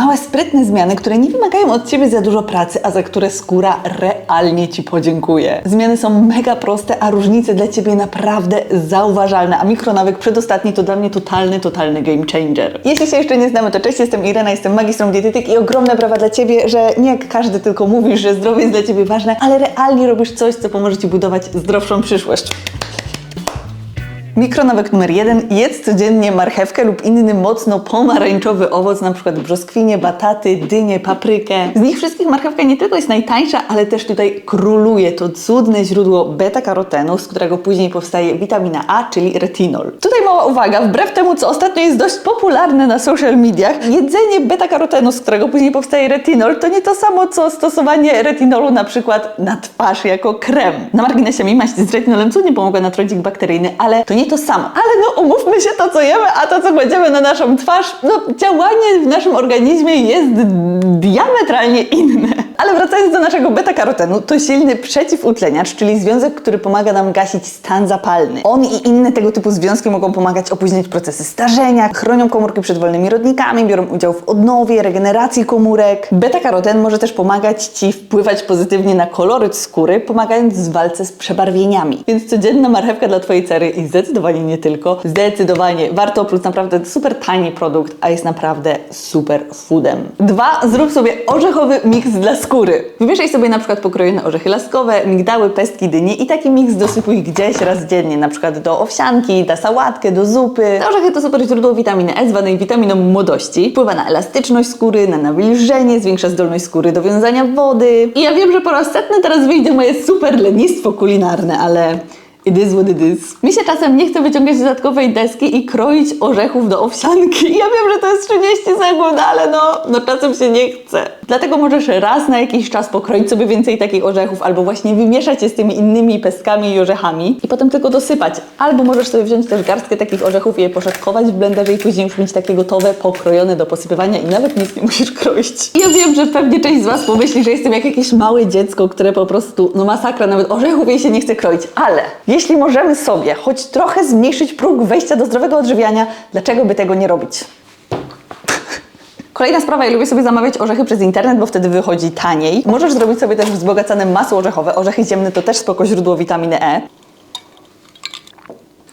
Małe, sprytne zmiany, które nie wymagają od Ciebie za dużo pracy, a za które skóra realnie Ci podziękuje. Zmiany są mega proste, a różnice dla Ciebie naprawdę zauważalne, a mikronawyk przedostatni to dla mnie totalny, totalny game changer. Jeśli się jeszcze nie znamy, to cześć, jestem Irena, jestem magistrą dietetyki i ogromne brawa dla Ciebie, że nie jak każdy tylko mówisz, że zdrowie jest dla Ciebie ważne, ale realnie robisz coś, co pomoże Ci budować zdrowszą przyszłość. Mikronawyk numer jeden. Jedz codziennie marchewkę lub inny mocno pomarańczowy owoc, na przykład brzoskwinie, bataty, dynie, paprykę. Z nich wszystkich marchewka nie tylko jest najtańsza, ale też tutaj króluje to cudne źródło beta-karotenu, z którego później powstaje witamina A, czyli retinol. Tutaj mała uwaga, wbrew temu, co ostatnio jest dość popularne na social mediach, jedzenie beta-karotenu, z którego później powstaje retinol, to nie to samo, co stosowanie retinolu na przykład na twarz jako krem. Na marginesie mi maść z retinolem cudnie pomogła na trądzik bakteryjny, ale to nie to samo. Ale no umówmy się, to co jemy, a to co kładziemy na naszą twarz, no działanie w naszym organizmie jest diametralnie inne. Ale wracając do naszego beta-karotenu, to silny przeciwutleniacz, czyli związek, który pomaga nam gasić stan zapalny. On i inne tego typu związki mogą pomagać opóźnić procesy starzenia, chronią komórki przed wolnymi rodnikami, biorą udział w odnowie, regeneracji komórek. Beta-karoten może też pomagać Ci wpływać pozytywnie na koloryt skóry, pomagając w walce z przebarwieniami. Więc codzienna marchewka dla Twojej cery i zdecydowanie nie tylko, zdecydowanie warto, plus naprawdę super tani produkt, a jest naprawdę super foodem. Dwa, zrób sobie orzechowy miks dla skóry. Wymieszaj sobie na przykład pokrojone orzechy laskowe, migdały, pestki, dynie i taki miks dosypuj gdzieś raz dziennie, na przykład do owsianki, na sałatkę, do zupy. Te orzechy to super źródło witaminy E, zwanej witaminą młodości. Wpływa na elastyczność skóry, na nawilżenie, zwiększa zdolność skóry do wiązania wody. I ja wiem, że po raz setny teraz wyjdzie moje super lenistwo kulinarne, ale... It is what it is. Mi się czasem nie chce wyciągać dodatkowej deski i kroić orzechów do owsianki. Ja wiem, że to jest 30 sekund, ale no, no czasem się nie chce. Dlatego możesz raz na jakiś czas pokroić sobie więcej takich orzechów, albo właśnie wymieszać je z tymi innymi pestkami i orzechami i potem tylko dosypać. Albo możesz sobie wziąć też garstkę takich orzechów i je poszatkować w blenderze i później już mieć takie gotowe, pokrojone do posypywania i nawet nic nie musisz kroić. Ja wiem, że pewnie część z Was pomyśli, że jestem jak jakieś małe dziecko, które po prostu, no masakra, nawet orzechów jej się nie chce kroić, ale jeśli możemy sobie choć trochę zmniejszyć próg wejścia do zdrowego odżywiania, dlaczego by tego nie robić? Kolejna sprawa, ja lubię sobie zamawiać orzechy przez internet, bo wtedy wychodzi taniej. Możesz zrobić sobie też wzbogacane masło orzechowe. Orzechy ziemne to też spoko źródło witaminy E.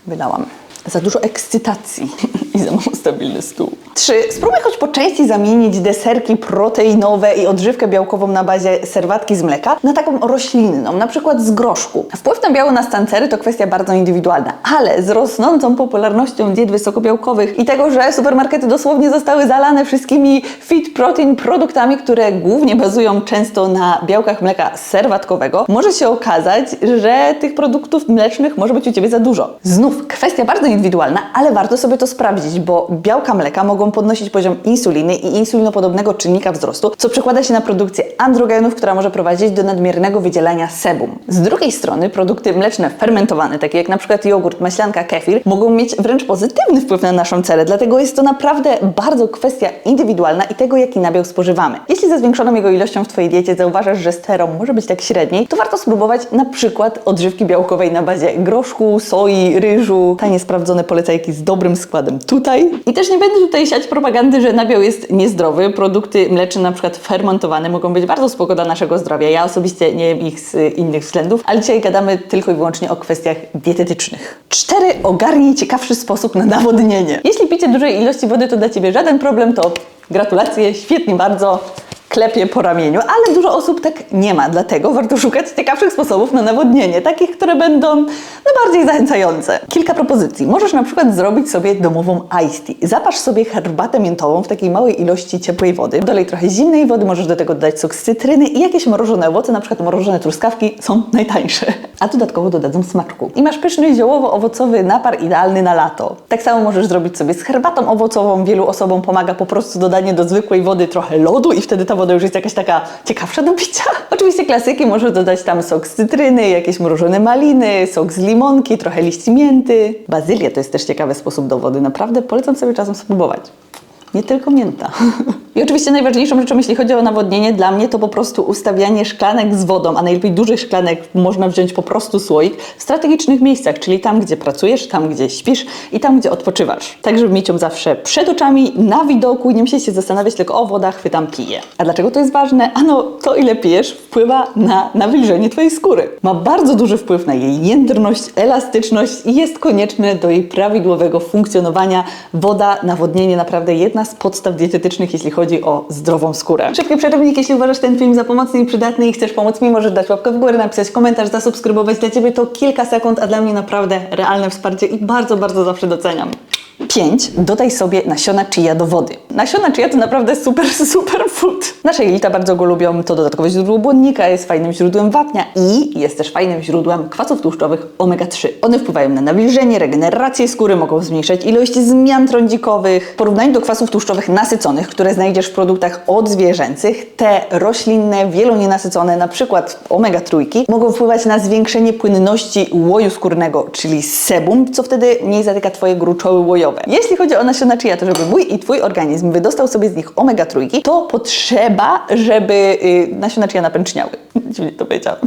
Wydałam. Za dużo ekscytacji i za mało stabilny stół. 3. Spróbuj choć po części zamienić deserki proteinowe i odżywkę białkową na bazie serwatki z mleka na taką roślinną, na przykład z groszku. Wpływ na biało na stancery to kwestia bardzo indywidualna, ale z rosnącą popularnością diet wysokobiałkowych i tego, że supermarkety dosłownie zostały zalane wszystkimi fit protein produktami, które głównie bazują często na białkach mleka serwatkowego, może się okazać, że tych produktów mlecznych może być u Ciebie za dużo. Znów, kwestia bardzo indywidualna, ale warto sobie to sprawdzić, bo białka mleka mogą podnosić poziom insuliny i insulinopodobnego czynnika wzrostu, co przekłada się na produkcję androgenów, która może prowadzić do nadmiernego wydzielania sebum. Z drugiej strony produkty mleczne fermentowane, takie jak na przykład jogurt, maślanka, kefir, mogą mieć wręcz pozytywny wpływ na naszą cerę, dlatego jest to naprawdę bardzo kwestia indywidualna i tego, jaki nabiał spożywamy. Jeśli ze zwiększoną jego ilością w Twojej diecie zauważasz, że sterom może być tak średniej, to warto spróbować na przykład odżywki białkowej na bazie groszku, soi, ryżu, tanie sprawdzone polecajki z dobrym składem tutaj. I też nie będę tutaj siać propagandy, że nabiał jest niezdrowy. Produkty mleczne, na przykład fermentowane, mogą być bardzo spoko dla naszego zdrowia. Ja osobiście nie jem ich z innych względów, ale dzisiaj gadamy tylko i wyłącznie o kwestiach dietetycznych. 4. Ogarnij ciekawszy sposób na nawodnienie. Jeśli picie dużej ilości wody to dla Ciebie żaden problem, to gratulacje, świetnie bardzo klepie po ramieniu, ale dużo osób tak nie ma, dlatego warto szukać ciekawszych sposobów na nawodnienie, takich, które będą no, bardziej zachęcające. Kilka propozycji. Możesz na przykład zrobić sobie domową iced tea. Zapasz sobie herbatę miętową w takiej małej ilości ciepłej wody. Dolej trochę zimnej wody, możesz do tego dodać sok z cytryny i jakieś mrożone owoce, na przykład mrożone truskawki są najtańsze. A dodatkowo dodadzą smaczku. I masz pyszny ziołowo-owocowy napar idealny na lato. Tak samo możesz zrobić sobie z herbatą owocową. Wielu osobom pomaga po prostu dodanie do zwykłej wody trochę lodu i wtedy ta woda już jest jakaś taka ciekawsza do picia. Oczywiście klasyki, możesz dodać tam sok z cytryny, jakieś mrożone maliny, sok z limonki, trochę liści mięty. Bazylia to jest też ciekawy sposób do wody, naprawdę polecam sobie czasem spróbować. Nie tylko mięta. I oczywiście najważniejszą rzeczą, jeśli chodzi o nawodnienie, dla mnie to po prostu ustawianie szklanek z wodą, a najlepiej dużych szklanek można wziąć po prostu słoik w strategicznych miejscach, czyli tam, gdzie pracujesz, tam, gdzie śpisz i tam, gdzie odpoczywasz. Tak, żeby mieć ją zawsze przed oczami, na widoku i nie musieć się zastanawiać tylko o woda, chwytam, piję. A dlaczego to jest ważne? Ano, to ile pijesz wpływa na nawilżenie Twojej skóry. Ma bardzo duży wpływ na jej jędrność, elastyczność i jest konieczne do jej prawidłowego funkcjonowania. Woda, nawodnienie, naprawdę jedna z podstaw dietetycznych, jeśli chodzi o zdrową skórę. Szybki przerywnik, jeśli uważasz ten film za pomocny i przydatny i chcesz pomóc mi, możesz dać łapkę w górę, napisać komentarz, zasubskrybować. Dla Ciebie to kilka sekund, a dla mnie naprawdę realne wsparcie i bardzo, bardzo zawsze doceniam. 5. Dodaj sobie nasiona chia do wody. Nasiona chia to naprawdę super, super food. Nasze jelita bardzo go lubią, to dodatkowe źródło błonnika, jest fajnym źródłem wapnia i jest też fajnym źródłem kwasów tłuszczowych omega-3. One wpływają na nawilżenie, regenerację skóry, mogą zmniejszać ilość zmian trądzikowych. W porównaniu do kwasów tłuszczowych nasyconych, które znajdziesz w produktach odzwierzęcych, te roślinne, wielonienasycone, na przykład omega-3, mogą wpływać na zwiększenie płynności łoju skórnego, czyli sebum, co wtedy mniej zatyka Twoje gruczoły łojowe. Jeśli chodzi o nasiona chia, to żeby mój i Twój organizm wydostał sobie z nich omega-3, to potrzeba, żeby y, nasiona chia napęczniały. Dziwnie to powiedziałam.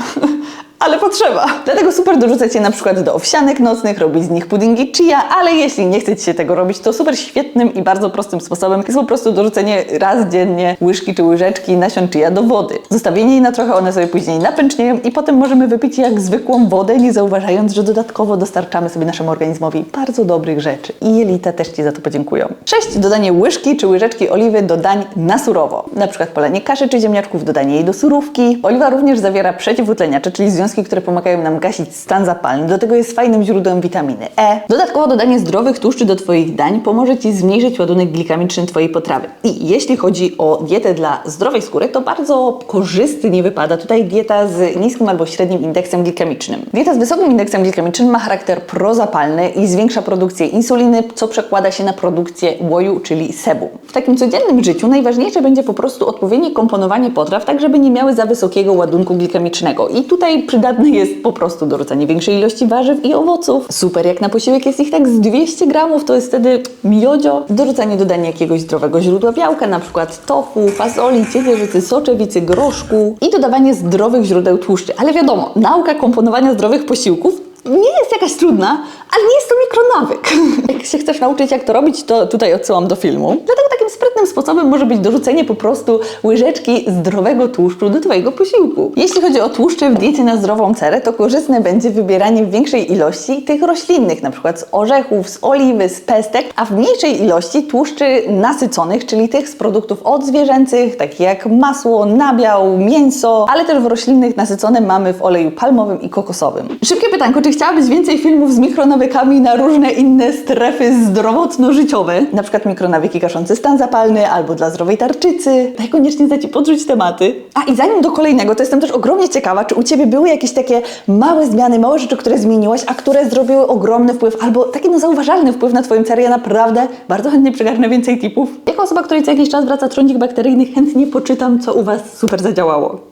Ale potrzeba. Dlatego super dorzucać je na przykład do owsianek nocnych, robić z nich puddingi chia, ale jeśli nie chcecie się tego robić, to super świetnym i bardzo prostym sposobem jest po prostu dorzucenie raz dziennie łyżki czy łyżeczki nasion chia do wody. Zostawienie jej na trochę, one sobie później napęcznieją i potem możemy wypić jak zwykłą wodę, nie zauważając, że dodatkowo dostarczamy sobie naszemu organizmowi bardzo dobrych rzeczy. I jelita też Ci za to podziękują. 6. Dodanie łyżki czy łyżeczki oliwy do dań na surowo. Na przykład polenie kaszy czy ziemniaczków, dodanie jej do surówki. Oliwa również zawiera przeciwutleniacze, czyli związki, które pomagają nam gasić stan zapalny. Do tego jest fajnym źródłem witaminy E. Dodatkowo dodanie zdrowych tłuszczy do Twoich dań pomoże Ci zmniejszyć ładunek glikamiczny Twojej potrawy. I jeśli chodzi o dietę dla zdrowej skóry, to bardzo korzystnie wypada tutaj dieta z niskim albo średnim indeksem glikamicznym. Dieta z wysokim indeksem glikamicznym ma charakter prozapalny i zwiększa produkcję insuliny, co przekłada się na produkcję łoju, czyli sebu. W takim codziennym życiu najważniejsze będzie po prostu odpowiednie komponowanie potraw, tak żeby nie miały za wysokiego ładunku glikamicznego. I tutaj przydatne jest po prostu dorzucanie większej ilości warzyw i owoców. Super, jak na posiłek jest ich tak z 200 gramów, to jest wtedy miodzio. Dorzucanie dodania jakiegoś zdrowego źródła białka, na przykład tofu, fazoli, ciecierzycy, soczewicy, groszku i dodawanie zdrowych źródeł tłuszczy. Ale wiadomo, nauka komponowania zdrowych posiłków nie jest jakaś trudna, ale nie jest to mikronawyk. jak się chcesz nauczyć, jak to robić, to tutaj odsyłam do filmu. Dlatego takim sprytnym sposobem może być dorzucenie po prostu łyżeczki zdrowego tłuszczu do Twojego posiłku. Jeśli chodzi o tłuszcze w diecie na zdrową cerę, to korzystne będzie wybieranie większej ilości tych roślinnych, przykład z orzechów, z oliwy, z pestek, a w mniejszej ilości tłuszczy nasyconych, czyli tych z produktów odzwierzęcych, takich jak masło, nabiał, mięso, ale też w roślinnych nasycone mamy w oleju palmowym i kokosowym. Szybkie pytanko, czy chciałabyś więcej filmów z mikronawykami na różne inne strefy zdrowotno-życiowe? Na przykład mikronawyki gaszące stan zapalny albo dla zdrowej tarczycy. Daj koniecznie za Ci podrzuć tematy. A i zanim do kolejnego, to jestem też ogromnie ciekawa, czy u Ciebie były jakieś takie małe zmiany, małe rzeczy, które zmieniłaś, a które zrobiły ogromny wpływ albo taki no zauważalny wpływ na Twoją cerę. Ja naprawdę bardzo chętnie przygarnę więcej tipów. Jako osoba, której co jakiś czas wraca trądzik bakteryjny, chętnie poczytam, co u Was super zadziałało.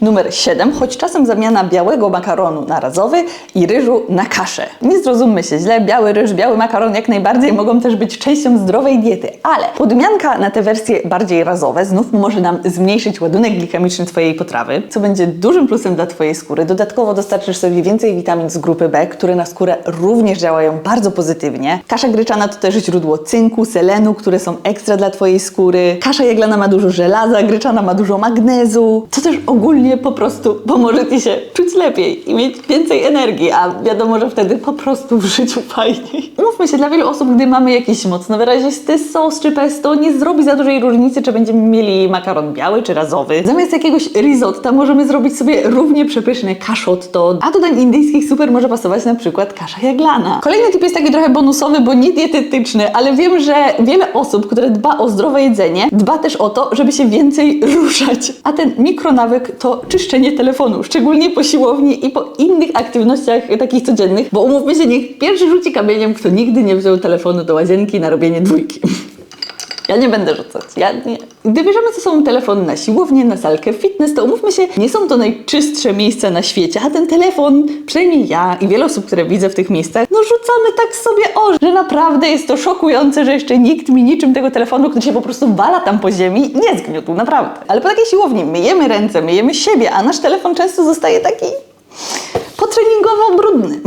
Numer 7, choć czasem zamiana białego makaronu na razowy i ryżu na kaszę. Nie zrozummy się źle, biały ryż, biały makaron jak najbardziej mogą też być częścią zdrowej diety, ale podmianka na te wersje bardziej razowe znów może nam zmniejszyć ładunek glikamiczny Twojej potrawy, co będzie dużym plusem dla Twojej skóry. Dodatkowo dostarczysz sobie więcej witamin z grupy B, które na skórę również działają bardzo pozytywnie. Kasza gryczana to też źródło cynku, selenu, które są ekstra dla Twojej skóry. Kasza jaglana ma dużo żelaza, gryczana ma dużo magnezu, co też ogólnie po prostu pomoże Ci się czuć lepiej i mieć więcej energii, a wiadomo, że wtedy po prostu w życiu fajniej. Umówmy się, dla wielu osób, gdy mamy jakiś mocno wyrazisty sos czy pesto, nie zrobi za dużej różnicy, czy będziemy mieli makaron biały czy razowy. Zamiast jakiegoś risotta możemy zrobić sobie równie przepyszne kaszotto, a do dań indyjskich super może pasować na przykład kasza jaglana. Kolejny tip jest taki trochę bonusowy, bo nie dietetyczny, ale wiem, że wiele osób, które dba o zdrowe jedzenie, dba też o to, żeby się więcej ruszać. A ten mikronawyk to czyszczenie telefonu, szczególnie po siłowni i po innych aktywnościach takich codziennych, bo umówmy się, niech pierwszy rzuci kamieniem, kto nigdy nie wziął telefonu do łazienki na robienie dwójki. Ja nie będę rzucać. Ja nie. Gdy bierzemy ze sobą telefon na siłownię, na salkę fitness, to umówmy się, nie są to najczystsze miejsca na świecie, a ten telefon, przynajmniej ja i wiele osób, które widzę w tych miejscach, no rzucamy tak sobie o, że naprawdę jest to szokujące, że jeszcze nikt mi niczym tego telefonu, który się po prostu wala tam po ziemi, nie zgniótł, naprawdę. Ale po takiej siłowni myjemy ręce, myjemy siebie, a nasz telefon często zostaje taki potreningowo brudny.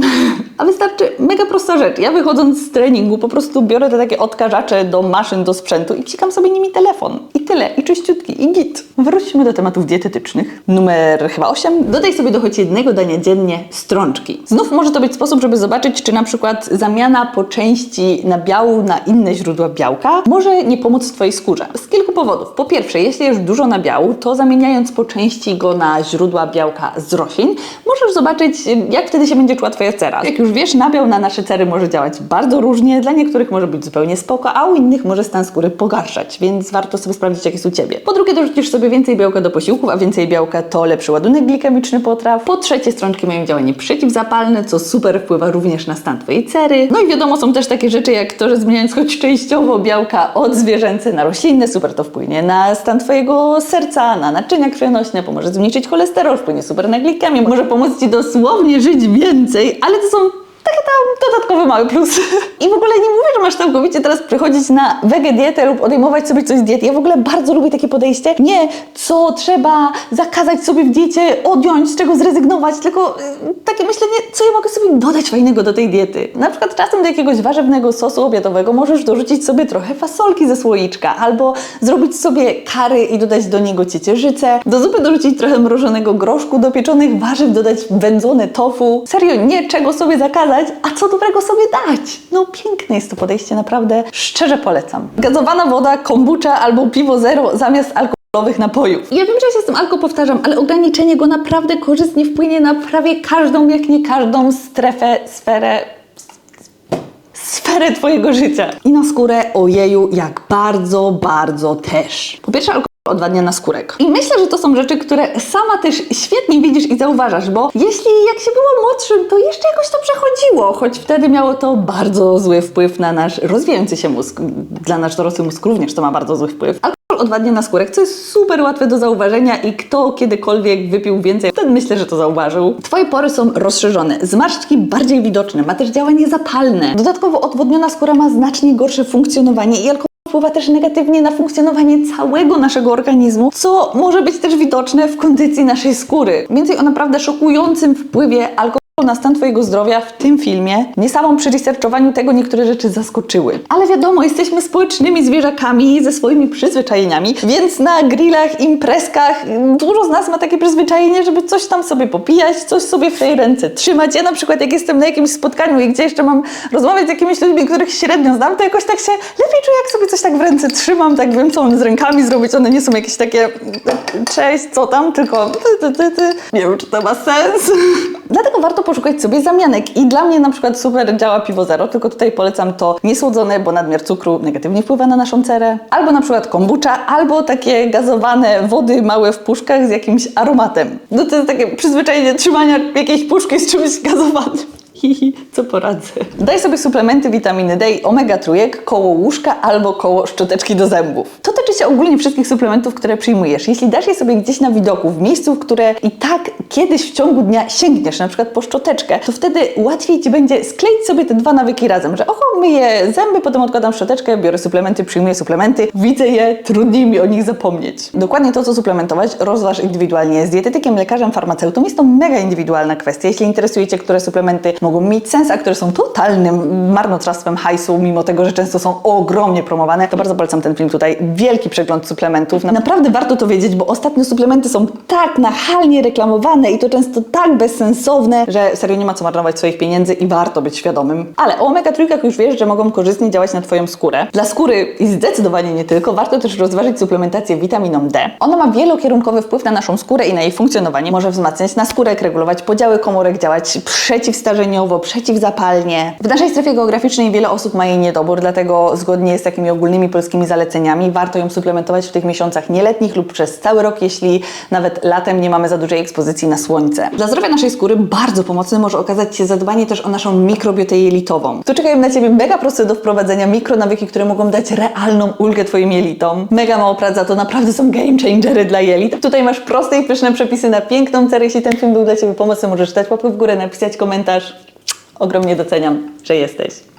A wystarczy mega prosta rzecz. Ja wychodząc z treningu po prostu biorę te takie odkażacze do maszyn, do sprzętu i psikam sobie nimi telefon. I tyle, i czyściutki, i git. Wróćmy do tematów dietetycznych. Numer chyba 8. Dodaj sobie do choć jednego dania dziennie strączki. Znów może to być sposób, żeby zobaczyć, czy na przykład zamiana po części nabiału na inne źródła białka może nie pomóc Twojej skórze. Z kilku powodów. Po pierwsze, jeśli jest dużo nabiału, to zamieniając po części go na źródła białka z roślin, możesz zobaczyć, jak wtedy się będzie czuła Twoja cera. Jak już wiesz, nabiał na nasze cery może działać bardzo różnie. Dla niektórych może być zupełnie spoko, a u innych może stan skóry pogarszać, więc warto sobie sprawdzić, jak jest u Ciebie. Po drugie, dorzucisz sobie więcej białka do posiłków, a więcej białka to lepszy ładunek glikemiczny potraw. Po trzecie, strączki mają działanie przeciwzapalne, co super wpływa również na stan Twojej cery. No i wiadomo, są też takie rzeczy jak to, że zmieniając choć częściowo białka od zwierzęce na roślinne, super to wpłynie na stan Twojego serca, na naczynia krwionośne, pomoże zmniejszyć cholesterol, wpłynie super na glikemię, może pomóc Ci dosłownie żyć więcej, ale to są takie tam dodatkowy mały plus. I w ogóle nie mówię, że masz całkowicie teraz przechodzić na wege dietę lub odejmować sobie coś z diety. Ja w ogóle bardzo lubię takie podejście. Nie, co trzeba zakazać sobie w diecie, odjąć, z czego zrezygnować, tylko y, takie myślenie, co ja mogę sobie dodać fajnego do tej diety. Na przykład czasem do jakiegoś warzywnego sosu obiadowego możesz dorzucić sobie trochę fasolki ze słoiczka, albo zrobić sobie kary i dodać do niego ciecierzycę. Do zupy dorzucić trochę mrożonego groszku, do pieczonych warzyw dodać wędzone tofu. Serio, nie czego sobie zakazać, a co dobrego sobie dać. No piękne jest to podejście, naprawdę szczerze polecam. Gazowana woda, kombucha albo piwo zero zamiast alkoholowych napojów. Ja wiem, że się z tym alko powtarzam, ale ograniczenie go naprawdę korzystnie wpłynie na prawie każdą, jak nie każdą strefę, sferę sferę Twojego życia. I na skórę, ojeju, jak bardzo, bardzo też. Po pierwsze, alkohol odwadnia na skórek. I myślę, że to są rzeczy, które sama też świetnie widzisz i zauważasz, bo jeśli jak się było młodszym, to jeszcze jakoś to przechodziło, choć wtedy miało to bardzo zły wpływ na nasz rozwijający się mózg. Dla nasz dorosły mózg również to ma bardzo zły wpływ. Odwadnia na skórek, co jest super łatwe do zauważenia i kto kiedykolwiek wypił więcej, ten myślę, że to zauważył. Twoje pory są rozszerzone, zmarszczki bardziej widoczne, ma też działanie zapalne. Dodatkowo odwodniona skóra ma znacznie gorsze funkcjonowanie i alkohol wpływa też negatywnie na funkcjonowanie całego naszego organizmu, co może być też widoczne w kondycji naszej skóry. Więcej o naprawdę szokującym wpływie alkoholu na stan Twojego zdrowia w tym filmie. Mnie samą przy researchowaniu tego niektóre rzeczy zaskoczyły. Ale wiadomo, jesteśmy społecznymi zwierzakami ze swoimi przyzwyczajeniami, więc na grillach, imprezkach dużo z nas ma takie przyzwyczajenie, żeby coś tam sobie popijać, coś sobie w tej ręce trzymać. Ja na przykład jak jestem na jakimś spotkaniu i gdzie jeszcze mam rozmawiać z jakimiś ludźmi, których średnio znam, to jakoś tak się lepiej czuję, jak sobie coś tak w ręce trzymam, tak wiem, co mam z rękami zrobić. One nie są jakieś takie cześć, co tam, tylko ty, ty, ty, ty. Nie wiem, czy to ma sens. Dlatego warto poszukać sobie zamianek. I dla mnie na przykład super działa piwo zero, tylko tutaj polecam to niesłodzone, bo nadmiar cukru negatywnie wpływa na naszą cerę. Albo na przykład kombucha, albo takie gazowane wody małe w puszkach z jakimś aromatem. No to jest takie przyzwyczajenie trzymania jakiejś puszki z czymś gazowanym. Hihi, co poradzę. Daj sobie suplementy witaminy D i omega trójek koło łóżka albo koło szczoteczki do zębów. To tyczy się ogólnie wszystkich suplementów, które przyjmujesz. Jeśli dasz je sobie gdzieś na widoku, w miejscu, w które i tak kiedyś w ciągu dnia sięgniesz, na przykład po szczoteczkę, to wtedy łatwiej Ci będzie skleić sobie te dwa nawyki razem, że oho, myję zęby, potem odkładam szczoteczkę, biorę suplementy, przyjmuję suplementy, widzę je, trudniej mi o nich zapomnieć. Dokładnie to, co suplementować, rozważ indywidualnie z dietetykiem, lekarzem, farmaceutą. Jest to mega indywidualna kwestia. Jeśli interesuje Cię, które suplementy mogą mieć sens, a które są totalnym marnotrawstwem hajsu, mimo tego, że często są ogromnie promowane, to bardzo polecam ten film tutaj. Wielki przegląd suplementów. Naprawdę warto to wiedzieć, bo ostatnio suplementy są tak nachalnie reklamowane i to często tak bezsensowne, że serio nie ma co marnować swoich pieniędzy i warto być świadomym. Ale o omega trójkach już wiesz, że mogą korzystnie działać na Twoją skórę. Dla skóry i zdecydowanie nie tylko, warto też rozważyć suplementację witaminą D. Ona ma wielokierunkowy wpływ na naszą skórę i na jej funkcjonowanie. Może wzmacniać naskórek, regulować podziały komórek, działać przeciwstarzeniowo, przeciwzapalnie. W naszej strefie geograficznej wiele osób ma jej niedobór, dlatego zgodnie z takimi ogólnymi polskimi zaleceniami warto ją suplementować w tych miesiącach nieletnich lub przez cały rok, jeśli nawet latem nie mamy za dużej ekspozycji na słońce. Dla zdrowia naszej skóry bardzo pomocne może okazać się zadbanie też o naszą mikrobiotę jelitową. Tu czekają na Ciebie Mega proste do wprowadzenia mikronawyki, które mogą dać realną ulgę Twoim jelitom. Mega mało praca, to naprawdę są game changery dla jelit. Tutaj masz proste i pyszne przepisy na piękną cerę. Jeśli ten film był dla Ciebie pomocny, możesz dać łapkę w górę, napisać komentarz. Ogromnie doceniam, że jesteś.